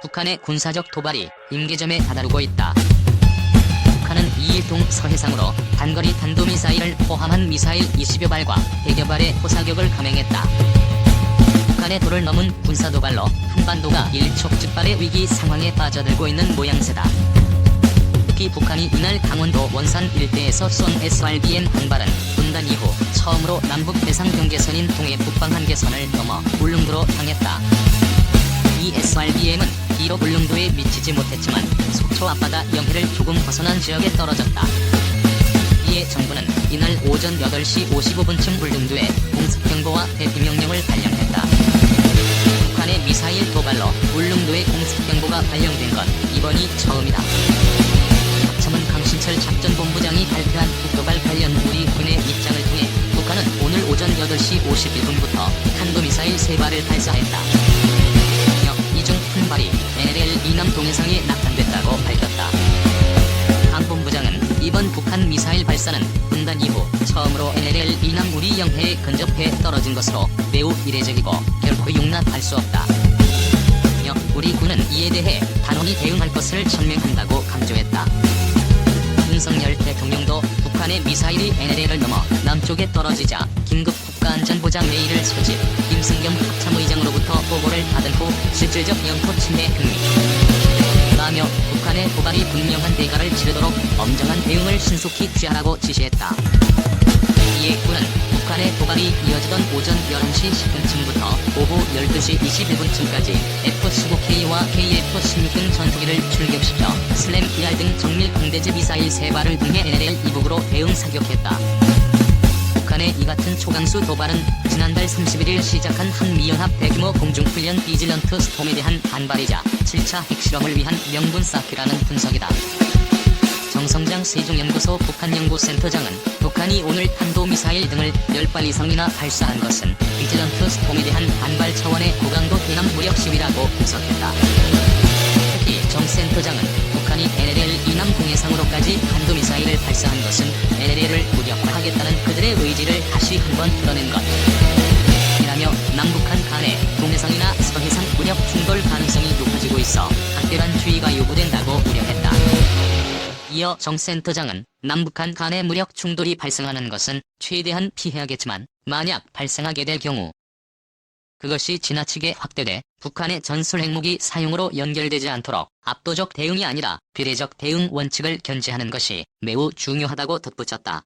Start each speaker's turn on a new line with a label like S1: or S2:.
S1: 북한의 군사적 도발이 임계점에 다다르고 있다. 북한은 2일 동 서해상으로 단거리 탄도미사일을 포함한 미사일 20여 발과 100여 발의 포사격을 감행했다. 북한의 도를 넘은 군사 도발로 한반도가 일촉즉발의 위기 상황에 빠져들고 있는 모양새다. 특히 북한이 이날 강원도 원산 일대에서 쏜 SRBM 한 발은 분단 이후 처음으로 남북 대상 경계선인 동해 북방 한계선을 넘어 울릉도로 향했다. 이 SRBM은 비록 울릉도에 미치지 못했지만 속초 앞바다 영해를 조금 벗어난 지역에 떨어졌다. 이에 정부는 이날 오전 8시 55분쯤 울릉도에 공습경보와 대피명령을 발령했다. 북한의 미사일 도발로 울릉도에 공습경보가 발령된 건 이번이 처음이다. 박첨은 강신철 작전본부장이 발표한 북도발 관련 우리 군의 입장을 통해 북한은 오늘 오전 8시 51분부터 탄도미사일 3발을 발사했다. 이번 북한 미사일 발사는 분단 이후 처음으로 NLL 이남 우리 영해에 근접해 떨어진 것으로 매우 이례적이고 결코 용납할 수 없다. 여, 우리 군은 이에 대해 단호히 대응할 것을 천명한다고 강조했다. 윤석열 대통령도 북한의 미사일이 NLL을 넘어 남쪽에 떨어지자 긴급 국가안전보장 회의를 소집, 김승겸 합참의장으로부터 보고를 받은 후 실질적 영토 침해 행위. 도발이 분명한 대가를 치르도록 엄정한 대응을 신속히 취하라고 지시했다. 이에 군은 북한의 도발이 이어지던 오전 11시 10분쯤부터 오후 12시 21분쯤까지 F-15K와 KF-16등 전투기를 출격시켜 슬램 BR 등 정밀 공대지 미사일 3발을 등해 NLL 이북으로 대응 사격했다. 북한의 이 같은 초강수 도발은 지난달 31일 시작한 한미연합 대규모 공중훈련 비질런트 스톰에 대한 반발이자 7차 핵실험을 위한 명분 쌓기라는 분석이다. 정성장 세종연구소 북한연구센터장은 북한이 오늘 탄도미사일 등을 10발 이상이나 발사한 것은 비질런트 스톰에 대한 반발 차원의 고강도 대남 무력 시위라고 분석했다. 특히 정 센터장은 북한이 NLL 이남 동해상으로까지 탄도미사일을 발사 다시 한번 드러낸 것. 이라며 남북한 간의 동해상이나 서해상 무력 충돌 가능성이 높아지고 있어 각별한 주의가 요구된다고 우려했다. 이어 정 센터장은 남북한 간의 무력 충돌이 발생하는 것은 최대한 피해야겠지만 만약 발생하게 될 경우 그것이 지나치게 확대돼 북한의 전술 핵무기 사용으로 연결되지 않도록 압도적 대응이 아니라 비례적 대응 원칙을 견지하는 것이 매우 중요하다고 덧붙였다.